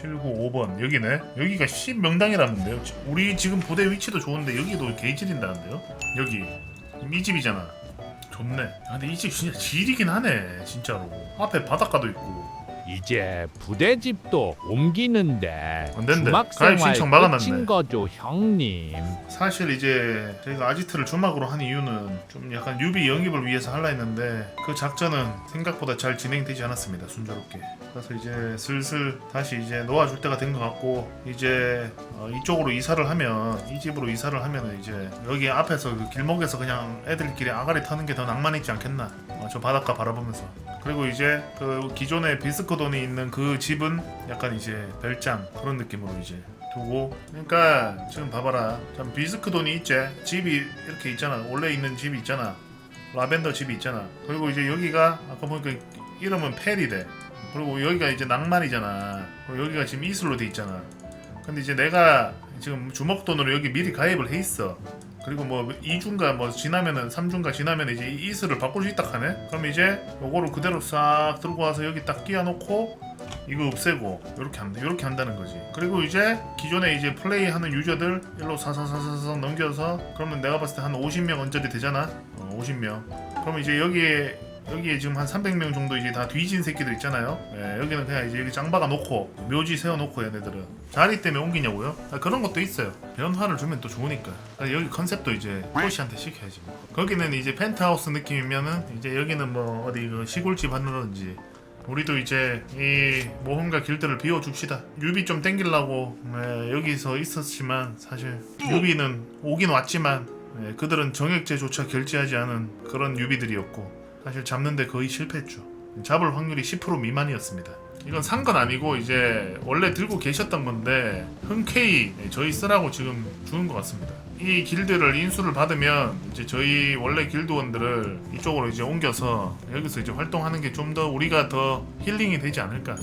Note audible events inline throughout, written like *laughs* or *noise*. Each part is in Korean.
7, 9, 5번. 여기네. 여기가 10명당이라는데요. 우리 지금 부대 위치도 좋은데 여기도 개질인다는데요? 여기. 이 집이잖아. 좋네. 아 근데 이 집 진짜 질이긴 하네 진짜로. 앞에 바닷가도 있고 이제 부대집도 옮기는데 안 된대. 주막 가입 생활 신청 막아놨네. 끝인 거죠 형님 사실 이제 저희가 아지트를 주막으로 한 이유는 좀 약간 유비 영입을 위해서 하려 했는데 그 작전은 생각보다 잘 진행되지 않았습니다 순조롭게 그래서 이제 슬슬 다시 이제 놓아줄 때가 된 것 같고 이제 어, 이쪽으로 이사를 하면 이 집으로 이사를 하면 이제 여기 앞에서 그 길목에서 그냥 애들끼리 아가리 타는 게 더 낭만 있지 않겠나 어, 저 바닷가 바라보면서 그리고 이제 그 기존에 비스코돈이 있는 그 집은 약간 이제 별장 그런 느낌으로 이제 두고. 그러니까 지금 봐봐라. 참 비스크돈이 있지. 집이 이렇게 있잖아. 원래 있는 집이 있잖아. 라벤더 집이 있잖아. 그리고 이제 여기가 아까 보니까 이름은 페리대. 그리고 여기가 이제 낭만이잖아. 그리고 여기가 지금 이슬로 돼 있잖아. 근데 이제 내가 지금 주먹돈으로 여기 미리 가입을 해 있어 그리고 뭐 2주인가 뭐 지나면은 3주인가 지나면 이제 이 이슬을 바꿀 수 있다 하네? 그럼 이제 요거를 그대로 싹 들고 와서 여기 딱 끼워 놓고 이거 없애고 이렇게 한다 이렇게 한다는 거지. 그리고 이제 기존에 이제 플레이하는 유저들 일로 사사사사사 넘겨서 그러면 내가 봤을 때 한 50명 언저리 되잖아? 어, 50명. 그럼 이제 여기에 여기에 지금 한 300명 정도 이제 다 뒤진 새끼들 있잖아요. 예, 여기는 그냥 이제 여기 짱박아 놓고 묘지 세워 놓고 얘네들은 자리 때문에 옮기냐고요? 아, 그런 것도 있어요. 변화를 주면 또 좋으니까. 아, 여기 컨셉도 이제 토시한테 시켜야지. 뭐. 거기는 이제 펜트하우스 느낌이면은 이제 여기는 뭐 어디 그 시골집 하는지 우리도 이제 이 모험가 길들을 비워줍시다. 유비 좀 땡기려고 예, 여기서 있었지만 사실 유비는 오긴 왔지만 예, 그들은 정액제조차 결제하지 않은 그런 유비들이었고 사실 잡는데 거의 실패했죠. 잡을 확률이 10% 미만이었습니다. 이건 산 건 아니고 이제 원래 들고 계셨던 건데 흔쾌히 저희 쓰라고 지금 주는 것 같습니다. 이 길드를 인수를 받으면 이제 저희 원래 길드원들을 이쪽으로 이제 옮겨서 여기서 이제 활동하는 게 좀 더 우리가 더 힐링이 되지 않을까.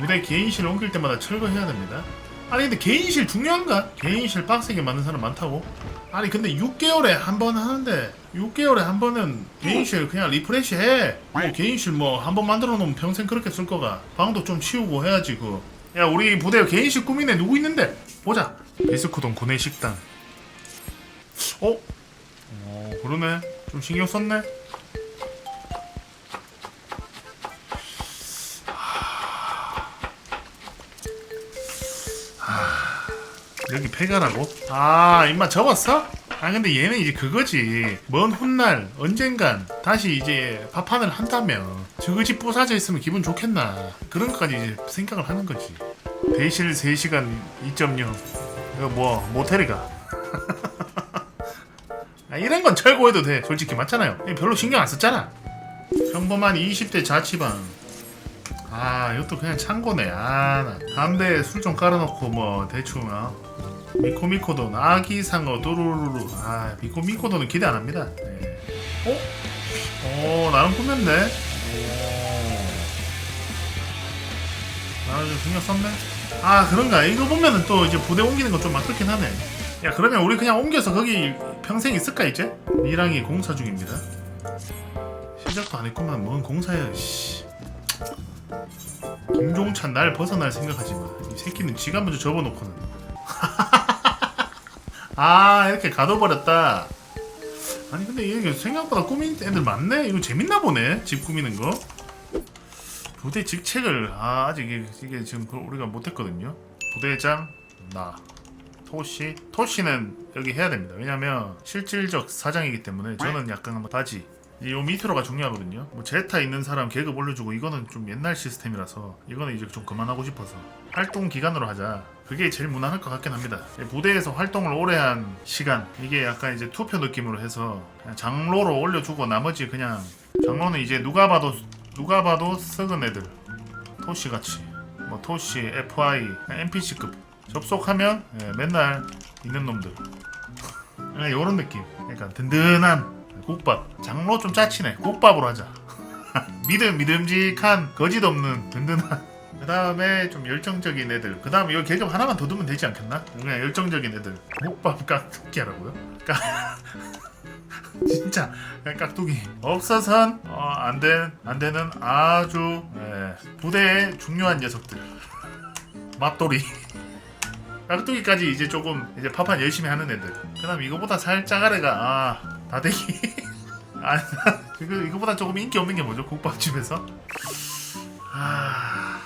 무대 개인실 옮길 때마다 철거해야 됩니다. 아니 근데 개인실 중요한가? 개인실 빡세게 만든 사람 많다고? 아니 근데 6개월에 한 번 하는데 6개월에 한 번은 개인실 그냥 리프레시 해. 뭐 개인실 뭐 한 번 만들어 놓으면 평생 그렇게 쓸 거가. 방도 좀 치우고 해야지 그. 야 우리 부대 개인실 꾸미네 누구 있는데? 보자. 비스코동 구내식당. 어? 어 그러네. 좀 신경 썼네. 여기 폐가라고? 아 임마 적었어? 아 근데 얘는 이제 그거지. 먼 훗날 언젠간 다시 이제 파판을 한다면 저거지 부사져 있으면 기분 좋겠나. 그런 것까지 이제 생각을 하는 거지. 대실 3시간 2.0 이거 뭐 모텔이가? *laughs* 아, 이런 건 철거해도 돼. 솔직히 맞잖아요. 별로 신경 안 썼잖아. 평범한 20대 자취방. 아 이것도 그냥 창고네. 아나 담배에 술좀 깔아놓고 뭐 대충 어? 미코미코돈 아기상어 또루루루 아 미코미코돈은 기대 안합니다 네. 어? 어 나는 꾸몄네 오. 나는 좀 신경 썼네 아 그런가 이거 보면은 또 이제 부대 옮기는 거좀 아깝긴 하네 야 그러면 우리 그냥 옮겨서 거기 평생 있을까 이제? 미랑이 공사 중입니다 시작도 안 했구만 뭔 공사야 씨 김종찬 날 벗어날 생각하지 마. 이 새끼는 지가 먼저 접어놓고는. 아 이렇게 가둬버렸다. 아니 근데 이게 생각보다 꾸민 애들 많네. 이거 재밌나 보네. 집 꾸미는 거. 부대 직책을 아, 아직 이게, 이게 지금 그 우리가 못했거든요. 부대장 나 토시 토시는 여기 해야 됩니다. 왜냐면 실질적 사장이기 때문에 저는 약간 한번 따지. 이 밑으로가 중요하거든요. 뭐 제타 있는 사람 계급 올려주고 이거는 좀 옛날 시스템이라서 이거는 이제 좀 그만하고 싶어서 활동 기간으로 하자. 그게 제일 무난할 것 같긴 합니다. 부대에서 활동을 오래 한 시간 이게 약간 이제 투표 느낌으로 해서 장로로 올려주고 나머지 그냥 장로는 이제 누가 봐도 누가 봐도 썩은 애들 토시 같이 뭐 토시 FI NPC급 접속하면 예, 맨날 있는 놈들 *laughs* 이런 느낌. 그러니까 든든한 국밥. 장로 좀 짜치네. 국밥으로 하자. *laughs* 믿음 믿음직한 거짓 없는 든든한. 그 다음에 좀 열정적인 애들. 그 다음에 이 계급 하나만 더 두면 되지 않겠나? 그냥 열정적인 애들. 국밥 깍두기 하라고요? 깍. *laughs* 진짜 깍두기. 없어선 어, 안된 안 되는 아주 예, 부대의 중요한 녀석들. *laughs* 맛돌이 깍두기까지 이제 조금 이제 파판 열심히 하는 애들. 그다음 이거보다 살짝 아래가 아 다대기. *laughs* 아 이거 이거보다 조금 인기 없는 게 뭐죠? 국밥집에서? 아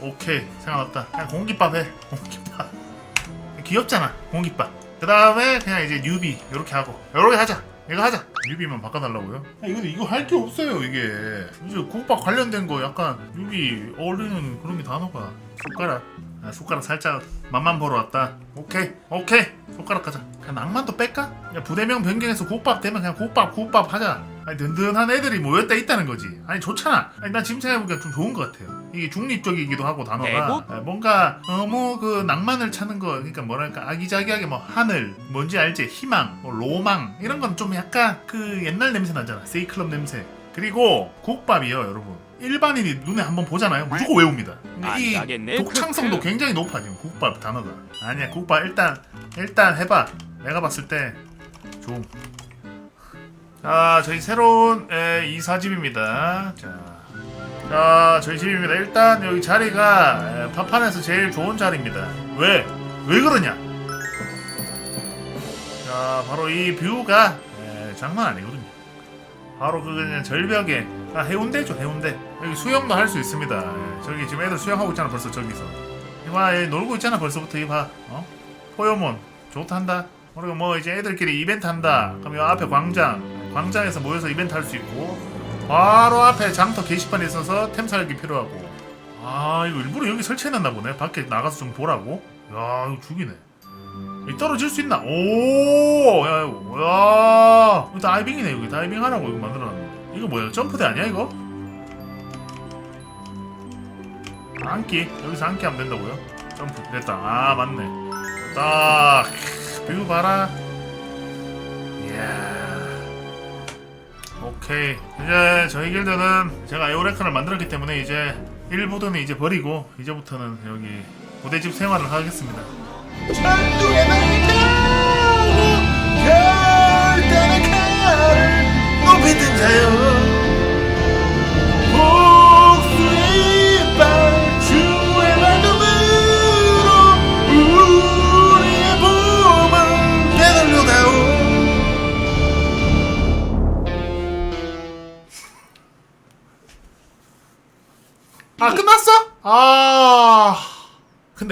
오케이. 생각났다. 그냥 공깃밥 해. 공깃밥. 귀엽잖아 공깃밥. 그 다음에 그냥 이제 뉴비 이렇게 하고. 이렇게 하자. 이거 하자. 뉴비만 바꿔달라고요? 아 이거 이거 할 게 없어요 이게. 이제 국밥 관련된 거 약간 뉴비 어울리는 그런 게 단어가 숟가락 아, 숟가락 살짝 맛만 보러 왔다. 오케이 오케이. 숟가락 가자. 그냥 낭만도 뺄까? 그냥 부대명 변경해서 국밥 되면 그냥 국밥 국밥 하자. 아니 든든한 애들이 모였다 있다는 거지. 아니 좋잖아. 아니 난 지금 생각해보니까 좀 좋은 것 같아요. 이게 중립적이기도 하고 단어가? 아, 뭔가 너무 그 낭만을 찾는 거 그러니까 뭐랄까 아기자기하게 뭐 하늘 뭔지 알지? 희망 뭐 로망 이런 건 좀 약간 그 옛날 냄새 나잖아. 세이클럽 냄새. 그리고 국밥이요 여러분 일반인이 눈에 한번 보잖아요. 무조건 외웁니다. 근데 안이 독창성도 크크. 굉장히 높아 지금 국밥 단어가. 아니야 국밥 일단 일단 해봐. 내가 봤을 때 좀. 자 저희 새로운 에, 이사집입니다. 자, 자 저희 집입니다. 일단 여기 자리가 에, 파판에서 제일 좋은 자리입니다. 왜? 왜 그러냐? 자 바로 이 뷰가 에, 장난 아니거든요. 바로 그 그냥 절벽에 아 해운대죠 해운대 수영도 할 수 있습니다. 예, 저기 지금 애들 수영하고 있잖아 벌써 저기서. 이봐 얘 놀고 있잖아 벌써부터 이봐. 어? 포여몬 좋단다. 우리가 뭐 이제 애들끼리 이벤트 한다. 그럼 이 앞에 광장. 광장에서 모여서 이벤트 할 수 있고. 바로 앞에 장터 게시판이 있어서 템 살기 필요하고. 아 이거 일부러 여기 설치해놨나 보네. 밖에 나가서 좀 보라고. 야 이거 죽이네. 이 떨어질 수 있나? 오, 야, 야, 이거 다이빙이네 여기. 다이빙 하라고 이거 만들어놨는데. 이거 뭐야? 점프대 아니야 이거? 안기 여기서 안기 하면 된다고요? 점프 됐다. 아 맞네. 딱 뷰 봐라. 이야. 오케이 이제 저희 길드는 제가 에오레카를 만들었기 때문에 이제 1부도는 이제 버리고 이제부터는 여기 부대집 생활을 하겠습니다. 천둥의 날타고 결단의 칼을 높이 든 자여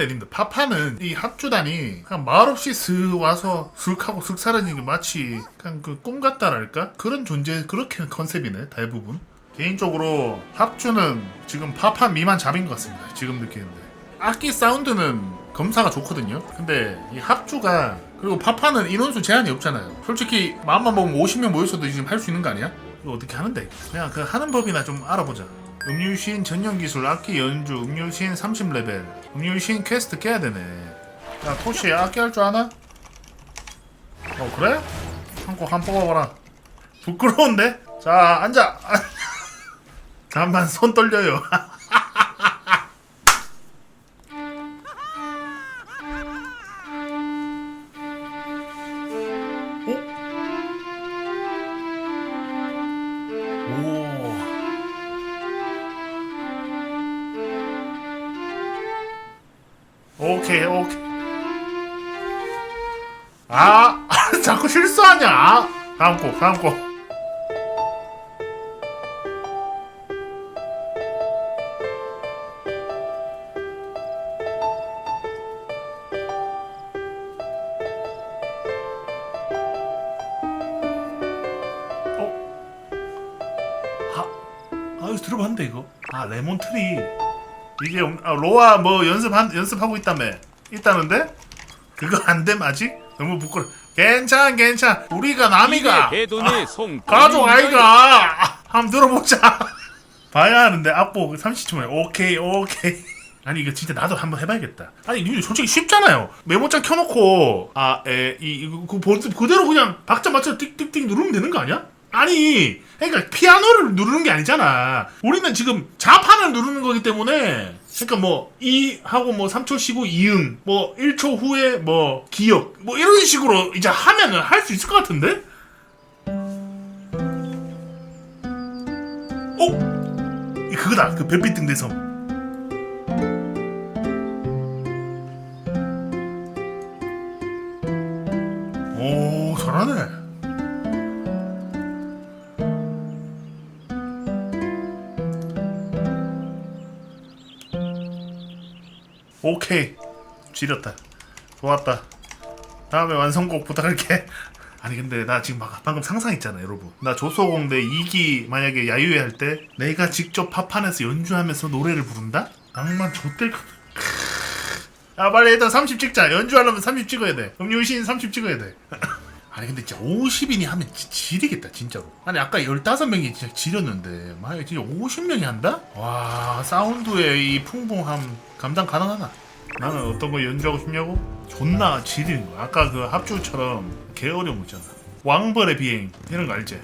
님들 파파는 이 합주단이 그냥 말없이 슥 와서 슥 하고 슥 사라지는 게 마치 그냥 그 꿈 같다랄까? 그런 존재 그렇게 컨셉이네 대부분. 개인적으로 합주는 지금 파파 미만 잡인 것 같습니다 지금 느끼는데. 악기 사운드는 검사가 좋거든요. 근데 이 합주가 그리고 파파는 인원수 제한이 없잖아요. 솔직히 마음만 먹으면 50명 모였어도 지금 할 수 있는 거 아니야? 이거 어떻게 하는데? 그냥 그 하는 법이나 좀 알아보자. 음유신 전용 기술 악기 연주 음유신 30레벨 음유신 퀘스트 깨야 되네 야 토시 악기 할 줄 아나? 어 그래? 한곡 한 뽑아봐라 부끄러운데? 자 앉아 *laughs* 잠만 손 떨려요 *laughs* 아 *laughs* 자꾸 실수하냐? 다음 곡 다음 곡. 어? 아, 아 이거 들어봤는데 이거? 아 레몬트리. 이게 음- 아, 로아 뭐 연습한 연습하고 있다며. 있다는데? 그거 안 됨 아직 너무 부끄러. 괜찮 괜찮 우리가 남이가 해돈의 송 가족 아이가 한번 들어보자. *laughs* 봐야 하는데 앞보 30초 만에 오케이 오케이. *laughs* 아니 이거 진짜 나도 한번 해봐야겠다. 아니 이거 솔직히 쉽잖아요. 메모장 켜놓고 아에이 이거 그 본- 그대로 그냥 박자 맞춰 띡띡띡 누르면 되는 거 아니야? 아니 그러니까 피아노를 누르는 게 아니잖아. 우리는 지금 자판을 누르는 거기 때문에 그러니까 뭐 이 하고 뭐 3초 쉬고 이응 뭐 1초 후에 뭐 기억 뭐 이런 식으로 이제 하면은 할 수 있을 것 같은데? 어? 그거다 그 별빛 등대섬 오 잘하네 오케이. 지렸다. 좋았다. 다음에 완성곡 부탁할게. *laughs* 아니 근데 나 지금 막 방금 상상했잖아 여러분. 나 조소공대 2기 만약에 야유회 할 때 내가 직접 팝판에서 연주하면서 노래를 부른다? 낭만 좆될 것 아. 빨리 일단 30 찍자. 연주하려면 30 찍어야 돼. 음유신 30 찍어야 돼 *laughs* 아니 근데 진짜 50인이 하면 지, 지리겠다 진짜로 아니 아까 15명이 진짜 지렸는데 만약에 진짜 50명이 한다? 와 사운드의 이 풍부함 감당 가능하나? 나는 어떤 거 연주하고 싶냐고? 존나 지리는 거야 아까 그 합주처럼 개 어려운 거 있잖아 왕벌의 비행 이런 거 알지?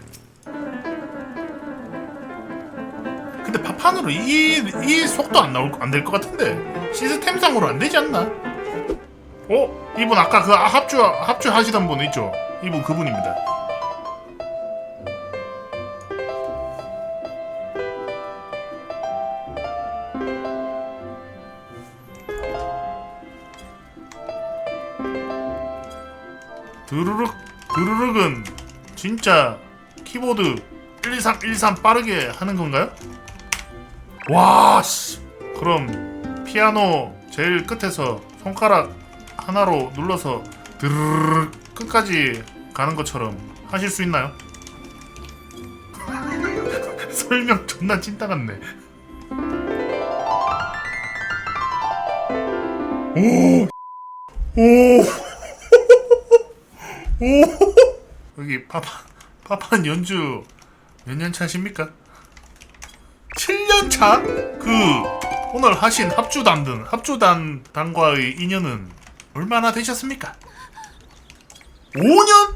근데 파판으로 이, 이 속도 안 나올 안 될 것 같은데 시스템상으로 안 되지 않나? 어? 이분 아까 그 합주 합주 하시던 분 있죠? 이분 그분입니다. 드르륵 드르륵은 진짜 키보드 12313 빠르게 하는 건가요? 와 씨. 그럼 피아노 제일 끝에서 손가락 하나로 눌러서 드르륵 끝까지 가는 것처럼 하실 수 있나요? *laughs* 설명 존나 찐따 같네. 오, 오, *laughs* 오. 여기 파파 파판 연주 몇 년 차십니까? 7년 차? 그 오늘 하신 합주단 등 합주단 단과의 인연은 얼마나 되셨습니까? 5년?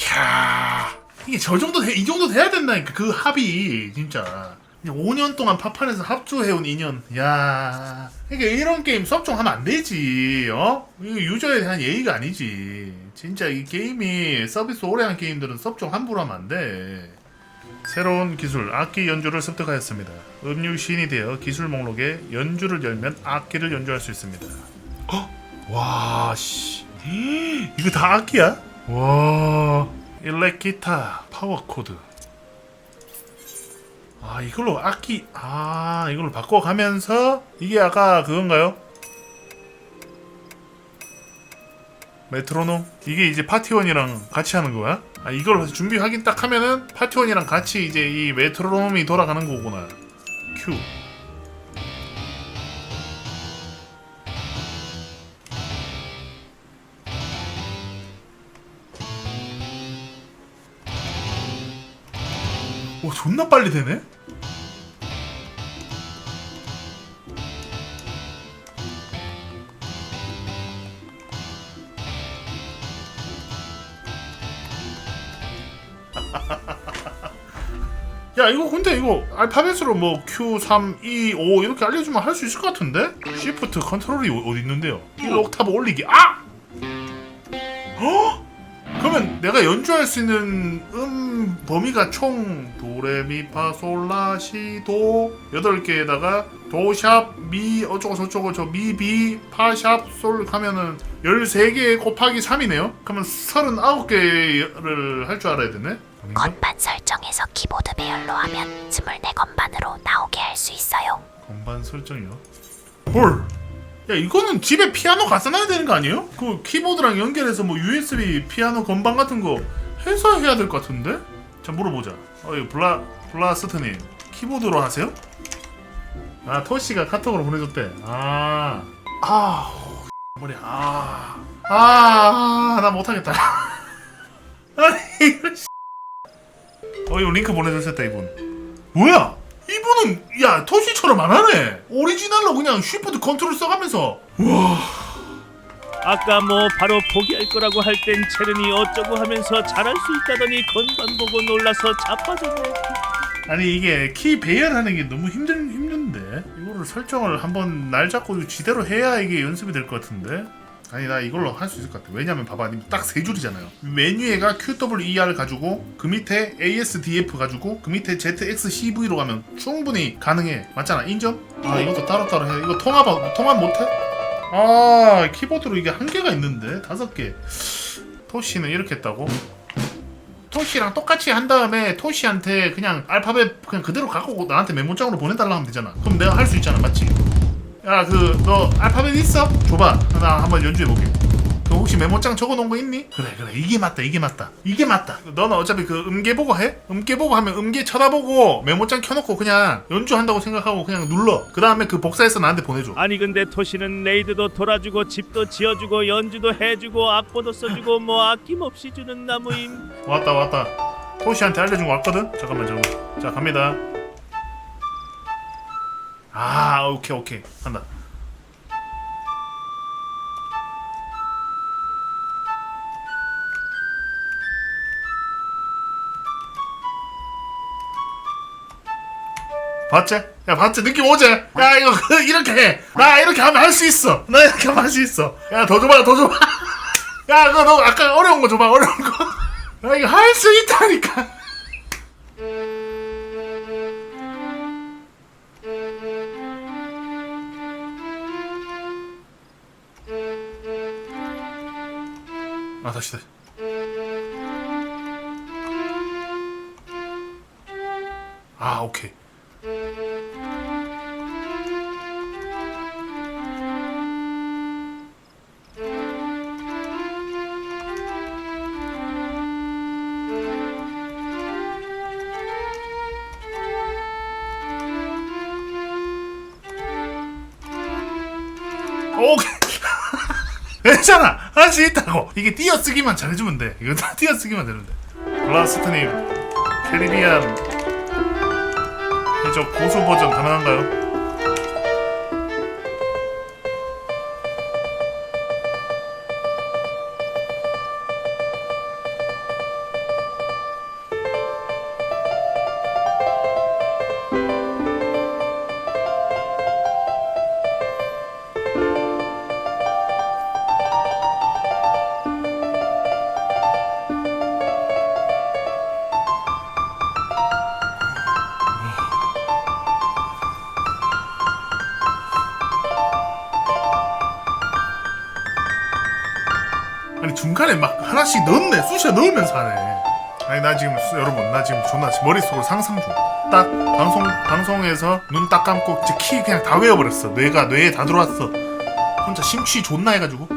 이야 이게 저 정도 돼, 이 정도 돼야 된다니까 그 합이 진짜 5년 동안 파판에서 합주해온 인연 야 이게 이런 게임 섭종하면 안 되지 어? 이거 유저에 대한 예의가 아니지 진짜 이 게임이 서비스 오래 한 게임들은 섭종 함부로 하면 안돼 새로운 기술 악기 연주를 습득하였습니다. 음유 시인이 되어 기술 목록에 연주를 열면 악기를 연주할 수 있습니다. 어? 와 씨. *gasps* 이거 다 악기야? 와. 일렉 기타 파워 코드. 아 이걸로 악기 아 이걸로 바꿔가면서 이게 아까 그건가요? 메트로놈 이게 이제 파티원이랑 같이 하는 거야? 아 이걸 준비 확인 딱 하면은 파티원이랑 같이 이제 이 메트로놈이 돌아가는 거구나. 큐. 존나 빨리 되네. *laughs* 야 이거 근데 이거 알파벳으로 뭐 Q, 3, 2, 5 이렇게 알려주면 할 수 있을 것 같은데? Shift 컨트롤이 어- 어디 있는데요? 1 옥타브 올리기 아! 어? *gasps* 그러면 내가 연주할 수 있는 음 범위가 총 도레미파솔라시도 8개에다가 도샵 미 어쩌고 저쩌고 저 미비 파샵 솔 하면은 13개 곱하기 3이네요? 그러면 39개를 할 줄 알아야 되네? 건반 설정에서 키보드 배열로 하면 24건반으로 나오게 할 수 있어요. 건반 설정이요? 헐! 야 이거는 집에 피아노 갖다 놔야 되는 거 아니에요? 그 키보드랑 연결해서 뭐 USB 피아노 건반 같은 거 해서 해야 될 것 같은데? 자 물어보자 어 이거 블라 블라스트님 키보드로 하세요? 아 토시가 카톡으로 보내줬대 아 *laughs* 아, 머리 아, 아, 나 못하겠다. *laughs* 아니. 어, 이거 링크 보내주셨다, 이분. 뭐야? 이분은, 야, 토시처럼 안 하네. 오리지널로 그냥 쉬프트 컨트롤 써가면서. 아까 뭐 바로 포기할 거라고 할 땐 체른이 어쩌고 하면서 잘할 수 있다더니 건반 보고 놀라서 자빠졌네. 아니, 이게 키 배열하는 게 너무 힘든, 힘든데? 이거를 설정을 한번 날 잡고 지대로 해야 이게 연습이 될 것 같은데? 아니 나 이걸로 할 수 있을 것 같아 왜냐면 봐봐 딱 세 줄이잖아요 메뉴에가 QWER 가지고 그 밑에 ASDF 가지고 그 밑에 ZXCV로 가면 충분히 가능해 맞잖아 인정? 아 이것도 따로따로 해 이거 통합 통합 못해? 아 키보드로 이게 한계가 있는데 다섯 개 토시는 이렇게 했다고? 토시랑 똑같이 한 다음에 토시한테 그냥 알파벳 그냥 그대로 갖고 나한테 메모장으로 보내달라 하면 되잖아. 그럼 내가 할 수 있잖아, 맞지? 야, 그 너 알파벳 있어? 줘봐. 나 한번 연주해 보게. 그 혹시 메모장 적어놓은 거 있니? 그래 그래. 이게 맞다 이게 맞다. 이게 맞다. 너는 어차피 그 음계 보고 해? 음계 보고 하면 음계 쳐다보고 메모장 켜놓고 그냥 연주한다고 생각하고 그냥 눌러. 그 다음에 그 복사해서 나한테 보내줘. 아니 근데 토시는 레이드도 돌아주고 집도 지어주고 연주도 해주고 악보도 써주고 뭐 아낌없이 주는 나무임. 왔다 왔다. 토시한테 알려준 거 왔거든? 잠깐만 잠깐만. 자 갑니다. 아 오케이 오케이. 간다 봤지? 야 봤지? 느낌 오지? 야 이거 그, *laughs* 이렇게 해 나 이렇게 하면 할 수 있어. 나 이렇게 하면 할 수 있어. 야 더 줘봐 더 줘봐. *laughs* 야 그거 너 아까 어려운 거 줘봐 어려운 거. *laughs* 나 이거 할 수 있다니까. 아 다시 다시. 아 오케이 수 있다고. 이게 띄어쓰기만 잘해주면 돼. 이거 다 띄어쓰기만 돼. 블라스트님 캐리비안. 해적 고수 버전 가능한가요? 하나씩 넣네. 쑤셔 넣으면서 하네. 아니 나 지금 수- 여러분 나 지금 존나 머릿속으로 상상 중 딱 방송 방송에서 눈 딱 감고 키 그냥 다 외워버렸어. 뇌가 뇌에 다 들어왔어. 혼자 심취 존나 해가지고.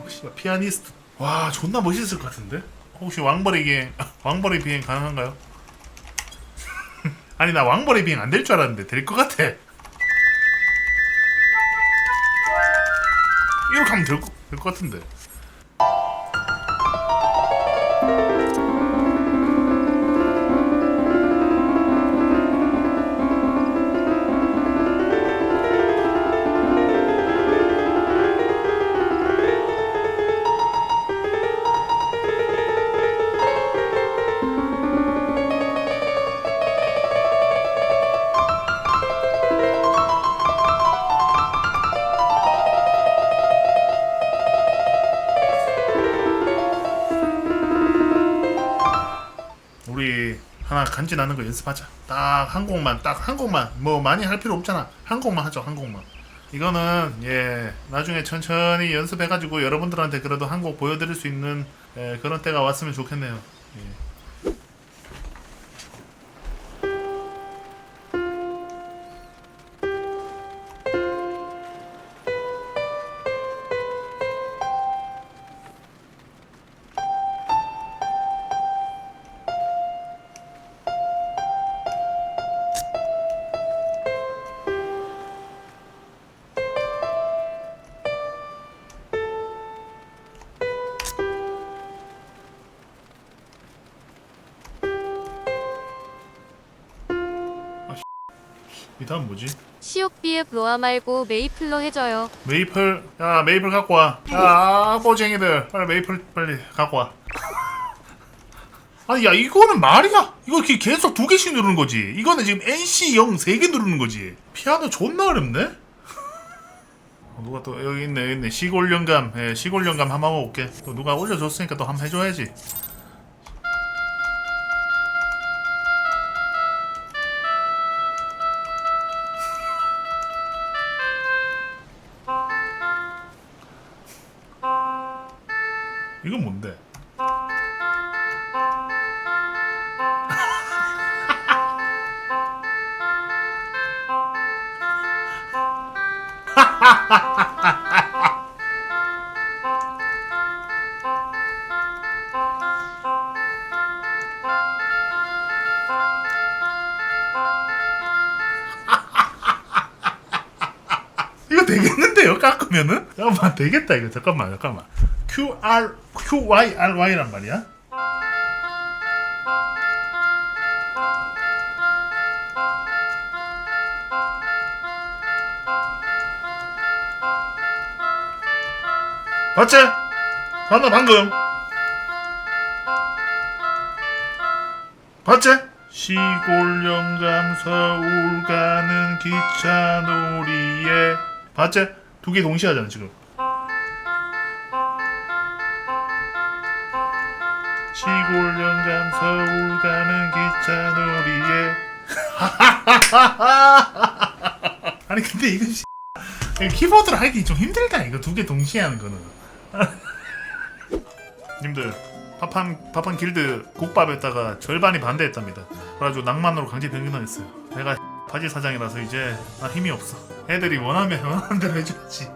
혹시 피아니스트. 와 존나 멋있을 것 같은데? 혹시 왕벌이 비행 *laughs* 왕벌이 비행 가능한가요? *laughs* 아니 나 왕벌이 비행 안 될 줄 알았는데 될 것 같아. 이렇게 하면 될 것 같은데 간지나는 거 연습하자. 딱 한 곡만, 딱 한 곡만. 뭐 많이 할 필요 없잖아. 한 곡만 하죠, 한 곡만. 이거는 예 나중에 천천히 연습해가지고 여러분들한테 그래도 한 곡 보여드릴 수 있는 예, 그런 때가 왔으면 좋겠네요. 예. 다음 뭐지? 시옥비읍 로아 말고 메이플로 해줘요. 메이플 야 메이플 갖고 와. 야 꼬쟁이들 빨리 메이플 빨리 갖고 와. *laughs* 아니 야 이거는 말이야? 이거 이렇게 계속 두 개씩 누르는 거지. 이거는 지금 NC 0 세 개 누르는 거지. 피아노 존나 어렵네. *laughs* 어, 누가 또 여기 있네 여기 있네 시골 영감 예, 시골 영감 한번 올게. 또 누가 올려줬으니까 또 한번 해줘야지. 깎으면은? 잠깐만 되겠다 이거 잠깐만 잠깐만 QR QYRY란 말이야? 봤지? 봤나 방금? 봤지? 시골 영감 서울 가는 기차 놀이에 봤지? 두 개 동시에 하잖아 지금. 시골 영감 서울 가는 기차 놀이에. *laughs* 아니 근데 이거 키보드로 하기 좀 힘들다. 이거 두 개 동시에 하는 거는. *laughs* 님들 파판 파판 길드 국밥에다가 절반이 반대했답니다. 그래가지고 낭만으로 강제 변경당했어요. 내가 바지 사장이라서 이제 나 힘이 없어. 애들이 원하면 *laughs* 원하는 대로 해줘야지.